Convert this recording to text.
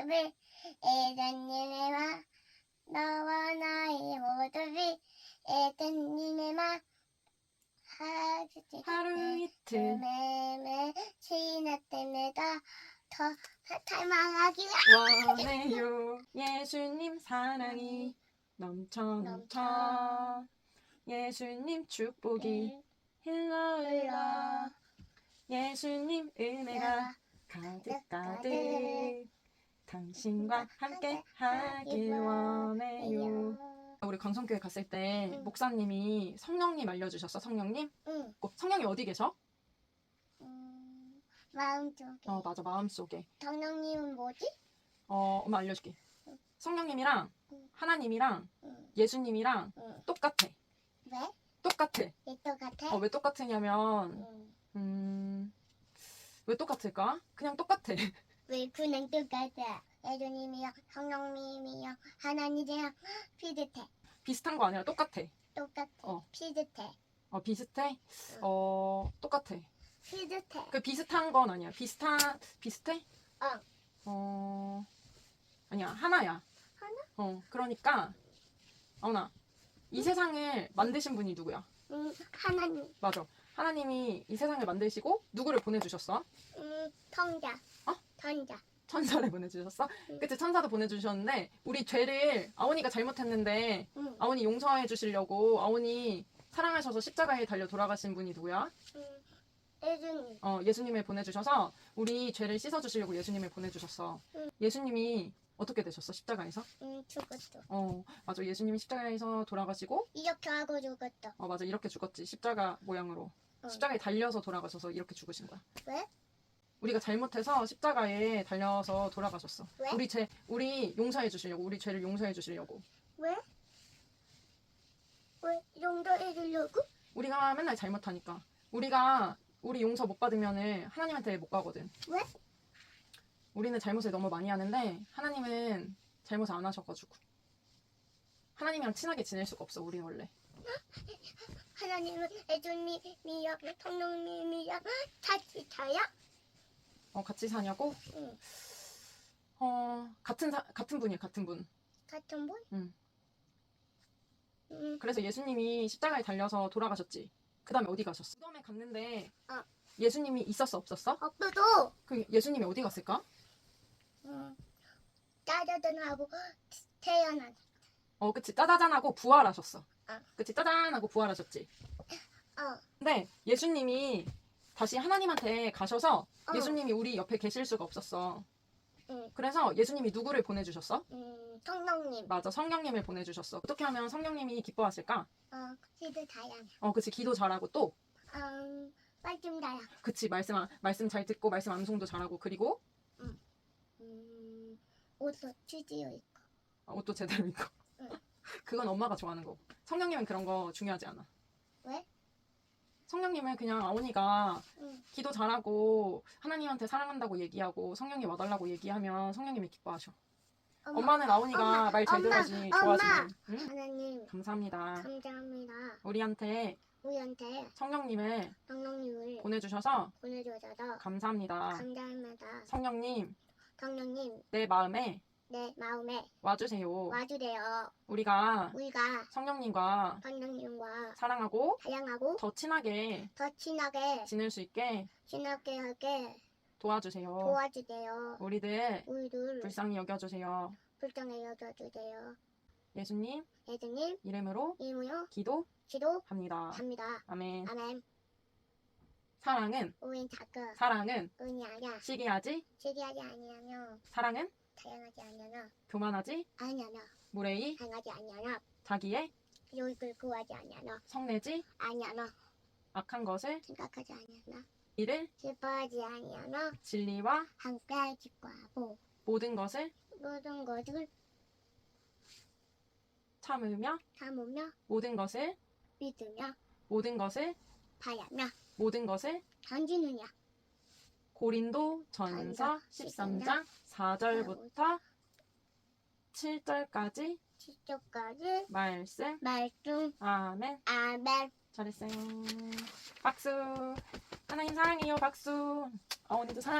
모두를 예수님의 마 너와 나의 모두를 예수님의마 하루 하루 이틀. 매매 지났답니다. 더 탈망하기 원해요. 예수님 사랑이 넘쳐 넘쳐. 예수님 축복이 흘러 흘러. 예수님 은혜가 가득 가득 당신과 함께 하길 원해요 우리 강성교회 갔을 때 응. 목사님이 성령님 알려주셨어 성령님? 응. 어, 성령이 어디 계셔? 음, 마음속에 어 맞아 마음속에 성령님은 뭐지? 어 엄마 알려줄게 응. 성령님이랑 응. 하나님이랑 응. 예수님이랑 응. 똑같아 왜? 똑같아 왜 똑같아? 어, 왜 똑같으냐면 응. 음, 왜 똑같을까? 그냥 똑같아 왜 그냥 똑같아? 예수님이랑 성령님이랑 하나님이랑 비슷해. 비슷한 거 아니라 똑같아 똑같아. 어. 비슷해. 어 비슷해? 어 똑같아 비슷해. 그 비슷한 건 아니야 비슷한 비슷해? 어. 어 아니야 하나야 하나? 어 그러니까 아우나 이 세상을 만드신 분이 누구야? 음, 하나님. 맞아 하나님이 이 세상을 만드시고 누구를 보내주셨어? 음, 통자. 어? 통자. 천사를 보내주셨어? 응. 그치 천사도 보내주셨는데 우리 죄를 아오니가 잘못했는데 음, 아오니 용서해 주시려고 아오니 사랑하셔서 십자가에 달려 돌아가신 분이 누구야? 음, 예수님. 어, 예수님을 보내주셔서 우리 죄를 씻어주시려고 예수님을 보내주셨어. 응. 예수님이 어떻게 되셨어? 십자가에서? 음, 죽었어. 어, 맞아. 예수님이 십자가에서 돌아가시고, 이렇게 하고 죽었어. 어, 맞아. 이렇게 죽었지. 십자가 모양으로. 어. 십자가에 달려서 돌아가셔서 이렇게 죽으신 거야. 왜? 우리가 잘못해서 십자가에 달려서 돌아가셨어. 왜? 우리 죄, 우리 용서해 주시려고, 우리 죄를 용서해 주시려고. 왜? 왜 용서해 주려고? 우리가 맨날 잘못하니까. 우리가 우리 용서 못 받으면은 하나님한테 못 가거든. 왜? 우리는 잘못을 너무 많이 하는데 하나님은 잘못을 안 하셔가지고 하나님이랑 친하게 지낼 수가 없어. 우리 원래. 하나님은 예수님이랑 성령님이랑 같이 자요? 어, 같이 사냐고? 응. 어, 같은 사, 같은 분이야. 같은 분. 같은 분? 응. 음, 그래서 예수님이 십자가에 달려서 돌아가셨지. 그다음에 어디 가셨어? 무덤에 갔는데 어. 예수님이 있었어 없었어? 없어도 그 예수님이 어디 갔을까? 음, 짜자잔하고 태어난 어, 그치. 짜자잔하고 부활하셨어. 어. 그치. 짜잔하고 부활하셨지. 어, 근데 예수님이 다시 하나님한테 가셔서 어. 예수님이 우리 옆에 계실 수가 없었어. 응. 그래서 예수님이 누구를 보내주셨어? 음, 성령님 맞아, 성령님을 보내주셨어. 어떻게 하면 성령님이 기뻐하실까? 어, 기도 다양 어, 그치, 기도 잘하고 또, 음, 말씀 다양 그치, 말씀, 안- 말씀 잘 듣고, 말씀 암송도 잘하고, 그리고 음, 옷도 취지어 있고 어, 옷도 제대로 입고. 응. 그건 엄마가 좋아하는 거. 성령님은 그런 거 중요하지 않아. 왜? 성령님은 그냥 아오니가 응. 기도 잘하고, 하나님한테 사랑한다고 얘기하고, 성령이 와달라고 얘기하면 성령님이 기뻐하셔. 엄마, 엄마는 아오니가 엄마, 말 잘 엄마, 들어야지 엄마. 좋아하지. 응? 하나님 감사합니다. 감사합니다 우리한테 우리한테 성령님을 성령님을 보내주셔서 보내주셔서 감사합니다. 감사합니다 성령님, 성령님 내 마음에 내 마음에 와주세요. 와주세요 우리가 우리가 성령님과 성령님과 사랑하고 사랑하고 더 친하게 더 친하게 지낼 수 있게 친하게 하게 도와주세요. 도와주세요 우리들 우리를 불쌍히 여겨주세요. 불쌍히 여겨주세요 예수님 예수님 이름으로 이름으로 기도합니다. 기도합니다 아멘. 아멘 사랑은 우린 작은 사랑은 은이 아니야 시기하지 시기하지 아니하며 사랑은 다양하지 아니하며 교만하지? 아니하며 무례히 강하지 아니하며 자기의? 욕을 구하지 아니하며 성내지? 아니하며 악한 것을? 생각하지 아니하며 이를? 슬퍼하지 아니하며 진리와? 함께 기뻐하고 모든 것을? 모든 것을 참으며? 참으며 모든 것을? 믿으며 모든 것을? 바라며 모든 것을? 던지느냐 고린도 전서 13장 4절부터 7절까지 지적까지 말씀. 말씀. 아멘. 아멘. 잘했어요. 박수. 하나님 사랑해요. 박수. 어머니도 사랑해